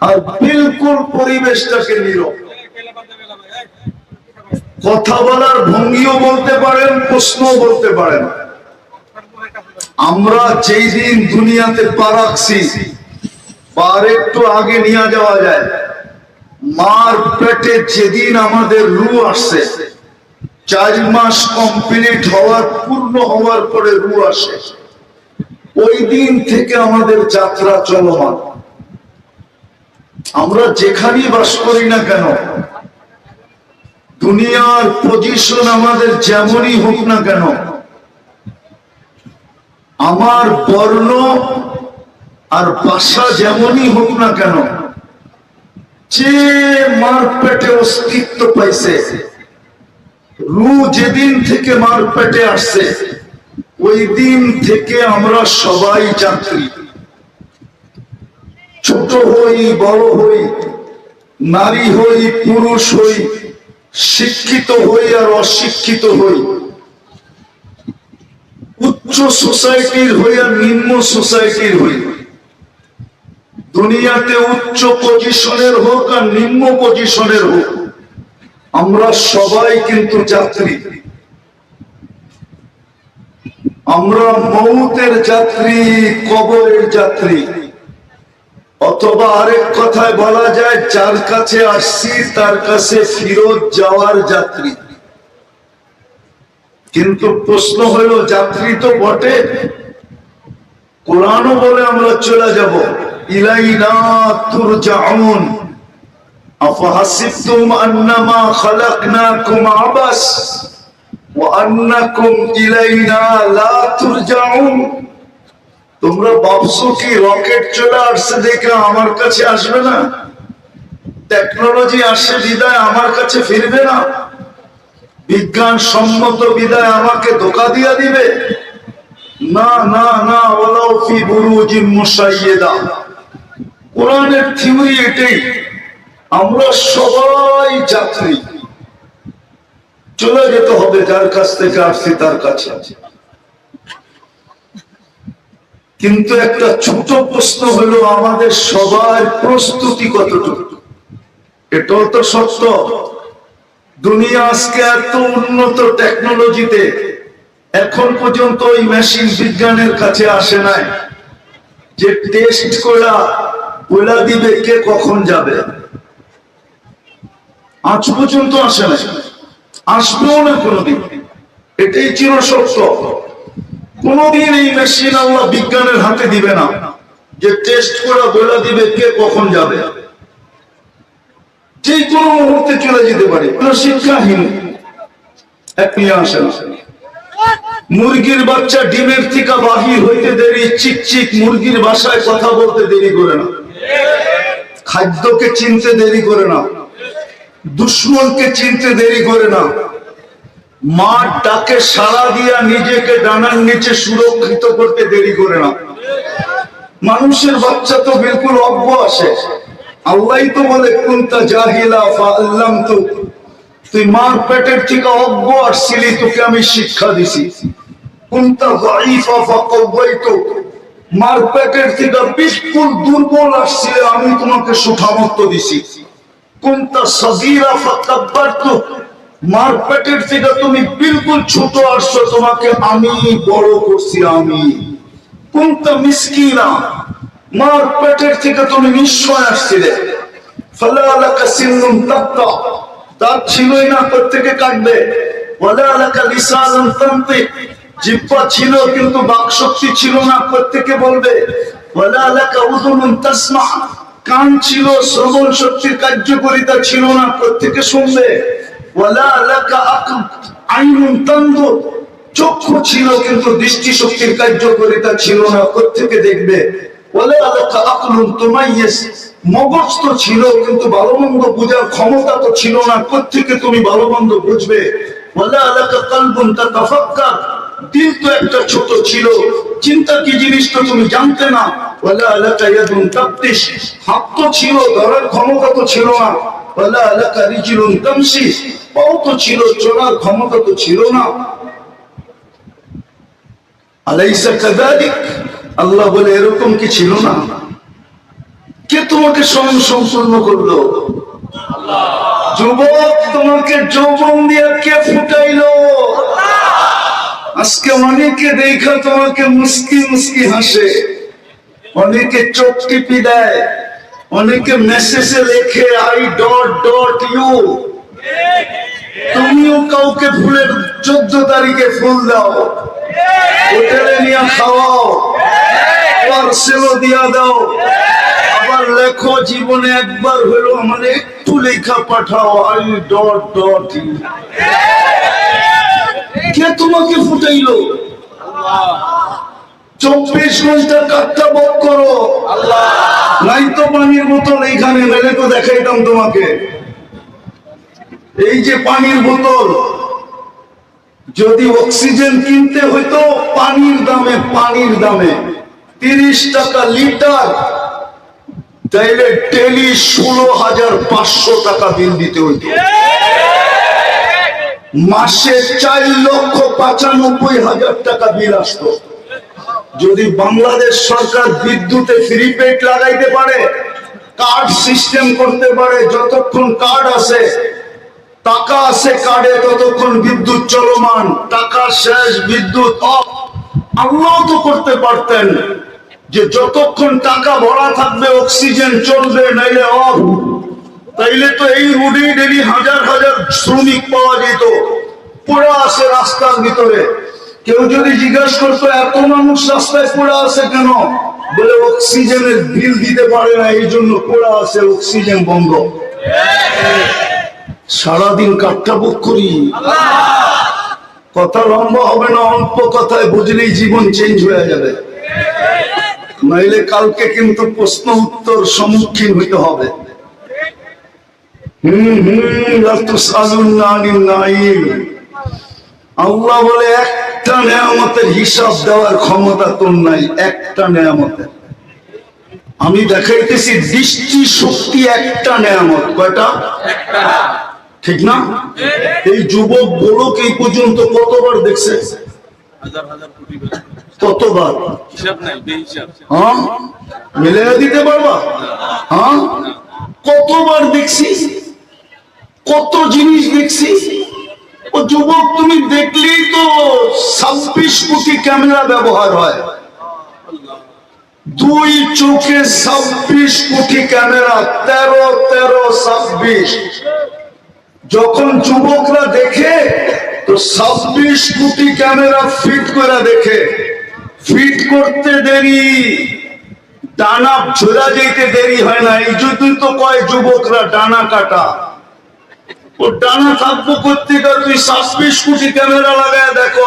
আর বিলকুল পরিবেশটাকে নীরব কথা বলার ভঙ্গিও বলতে পারেন, প্রশ্নও বলতে পারেন। আমরা যেই দিন দুনিয়াতে পা রাখছি, পার একটু আগে নিয়ে যাওয়া যায়। মার পেটে যেদিন আমাদের রু আসছে, চার মাস কমপ্লিট হওয়ার, পূর্ণ হওয়ার পরে রু আসে। ওই দিন থেকে আমাদের যাত্রা চলমান। আমরা যেখানেই বাস করি না কেন, দুনিয়ার পজিশন আমাদের যেমনই হোক না কেন, আমার বর্ণ আর বাসা যেমনই হোক না কেন, যে মার পেটে অস্তিত্ব পাইছে, রু যেদিন থেকে মার পেটে আসছে, ওই দিন থেকে আমরা সবাই যাত্রী। ছোট হই, বড় হই, নারী হই, পুরুষ হই, শিক্ষিত হই আর অশিক্ষিত হই। উচ্চ সোসাইটির হই আর নিম্ন সোসাইটির হই। দুনিয়াতে উচ্চ পজিশনের হোক আর নিম্ন পজিশনের হোক, আমরা সবাই কিন্তু যাত্রী। আমরা মৌতের যাত্রী, কবরের যাত্রী। অথবা আরেক কথায় বলা যায়, যার কাছে আসছি, তার কাছে ফিরত যাওয়ার যাত্রী। কিন্তু প্রশ্ন হলো, যাত্রী তো বটে। কোরআনও বলে আমরা চলে যাব। ইলাইনা তুরজাউন। আফাহাসিবতুম আন্নামা খালাকনাকুম আবাস। ওয়া আন্নাকুম ইলাইনা লা তুরজাউন। তোমরা ভাবছ কি রকেট চলে আসছে দেখে আমার কাছে আসবে না? টেকনোলজি আসে বিদায় আমার কাছে ফিরবে না? বিজ্ঞান সম্মত বিদায় আমাকে ধোকা দিয়া দিবে? না না না ওলাও ফি বুরুজিন মুসাইয়েদা কোরআনের থিওরি এটাই, আমরা সবাই যাত্রী। চলে যেতে হবে যার কাছ থেকে আসছি, তার কাছে। কিন্তু একটা ছোট প্রশ্ন হলো আমাদের সবার প্রস্তুতি কতটুকু? এটাও তো সত্য। দুনিয়া আজকে এত উন্নত টেকনোলজিতে এখন পর্যন্ত ওই মেশিন বিজ্ঞানের কাছে আসে নাই যে টেস্ট করা বলে দিবে কে কখন যাবে। আজ পর্যন্ত আসে না আসবেও না কোনোদিন। এটাই চির সত্য কোনদিন এই মেশিন আল্লাহ বিজ্ঞানের হাতে দিবে না যে টেস্ট করে বলে দিবে কে কখন যাবে। যে কোনো মুহূর্তে চলে যেতে পারে, কোন শিক্ষাহীন এক নিয়ে আসে মুরগির বাচ্চা ডিমের থেকে বাহির হইতে দেরি, চিক চিক মুরগির বাসায় কথা বলতে দেরি করে না। খাদ্যকে চিনতে দেরি করে না। দুশ্মনকে চিনতে দেরি করে না। মা ডাকে সাড়া দিয়া নিজেকে ডানার নিচে সুরক্ষিত করতে দেরি করে না। মানুষের বাচ্চা তো বিলকুল অজ্ঞ আসে আল্লাহ তো বলে, কুন্তা জাহিলা আল্লাম তো তুই মার পেটের থেকে অজ্ঞ আসছিলি তোকে আমি শিক্ষা দিছি। কুন্তা দাইফা ফাকাওয়াইতু মার পেটের থেকে বিলকুল দুর্বল আসছিলে আমি তোমাকে সুঠামত্ব দিছি। কুন্তা সগীরা ফাকাব্বারতু মার পেটের থেকে তুমি বিলকুল ছোট আসছো, তোমাকে আমি বড় করছি আমি। কুন্তা মিসকিনা মার পেটের থেকে তুমি নিশ্চয় আসছিলে। কার্যকারিতা ছিল না প্রত্যেকে শুনবে। চক্ষু ছিল কিন্তু দৃষ্টি শক্তির কার্যকারিতা ছিল না প্রত্যেকে দেখবে? মগজ তো ছিল কিন্তু ভালো মন্দ ক্ষমতা তো ছিল না তুমি ভালো মন্দ বুঝবে একটা ছিল, চিন্তা কি তুমি জানতে না? হাত তো ছিল, ধরার ক্ষমতা তো ছিল না। পাও তো ছিল, চলার ক্ষমতা তো ছিল না। আলাইসা কাযালিক, আল্লাহ বলে এরকম কি ছিল না? কে তোমাকে স্বয়ং সম্পূর্ণ করল? যুবক তোমাকে যৌবন দিয়ে কে ফুটাইলো? আজকে অনেকে দেখা তোমাকে মুস্কি মুস্কি হাসে, অনেকে চোখ টিপি দেয় অনেকে মেসেজে লেখে আই ডট ডট ইউ তুমিও কাউকে ফুলের চোদ্দ তারিখে ফুল দাও। হোটেলে নিয়ে খাওয়াও। পার্সেলও দিয়া দাও। আবার লেখো জীবনে একবার হলো আমার একটু লেখা পাঠাও আই ডট ডট কে তোমাকে ফুটাইলো? চব্বিশ ঘণ্টা কাটটা বক করো। নাই তো পানির বোতল এইখানে মেলে তো দেখাইতাম তোমাকে। এই যে পানির বোতল, যদি অক্সিজেন কিনতে হইতো পানির দামে পানির দামে, তিরিশ টাকা লিটার, তাইলে ডেলি ষোলো হাজার পাঁচশো টাকা বিল দিতে হইতো। মাসে চার লক্ষ পঁচানব্বই হাজার টাকা বিল আসতো। যদি বাংলাদেশ সরকার বিদ্যুতে ফ্রি পেড লাগাইতে পারে, কার্ড সিস্টেম করতে পারে, যতক্ষণ কার্ড আছে টাকা আছে কার্ডে, ততক্ষণ বিদ্যুৎ চলমান। টাকা শেষ, বিদ্যুৎ অফ। আল্লাহ তো করতে পারতেন যে যতক্ষণ টাকা ভরা থাকবে, অক্সিজেন চলবে, নাইলে অফ। তাইলে তো এই রুডে ডেলি হাজার হাজার শ্রমিক পাওয়া যেত। পড়ে আছে রাস্তার ভিতরে। কেউ যদি জিজ্ঞাসা করতো, এত মানুষ রাস্তায় পড়ে আছে কেন? বলে, অক্সিজেনের বিল দিতে পারে না এই জন্য পড়ে আছে, অক্সিজেন বন্ধ। সারাদিন কাটটা বুক করি। কথা লম্বা হবে না, অল্প কথায় বুঝলেই জীবন চেঞ্জ হয়ে যাবে। নইলে কালকে কিন্তু প্রশ্ন উত্তর সম্মুখীন হইতে হবে। আল্লাহ বলে, একটা নেয়ামতের হিসাব দেওয়ার ক্ষমতা তোর নাই, একটা নেয়ামতের। আমি দেখাইতেছি দৃষ্টি শক্তি একটা নেয়ামত। কয়টা? ঠিক না? এই যুবক বলক এই পর্যন্ত কতবার দেখছে? হ্যাঁ? হ্যাঁ? ক্যামেরা ব্যবহার হয়। দুই চোখে ছাব্বিশ কোটি ক্যামেরা, তেরো তেরো, ছাব্বিশ। যখন যুবকরা দেখে, তো ছাব্বিশ কোটি ক্যামেরা ফিট করে দেখে। ফিট করতে দেরি, ডানা ঝোলা যেতে দেরি হয় না। এই জন্যই তো কয় যুবকরা, ডানা কাটা। ও ডানা থাকব করতে তুই ছাব্বিশ কোটি ক্যামেরা লাগায় দেখো।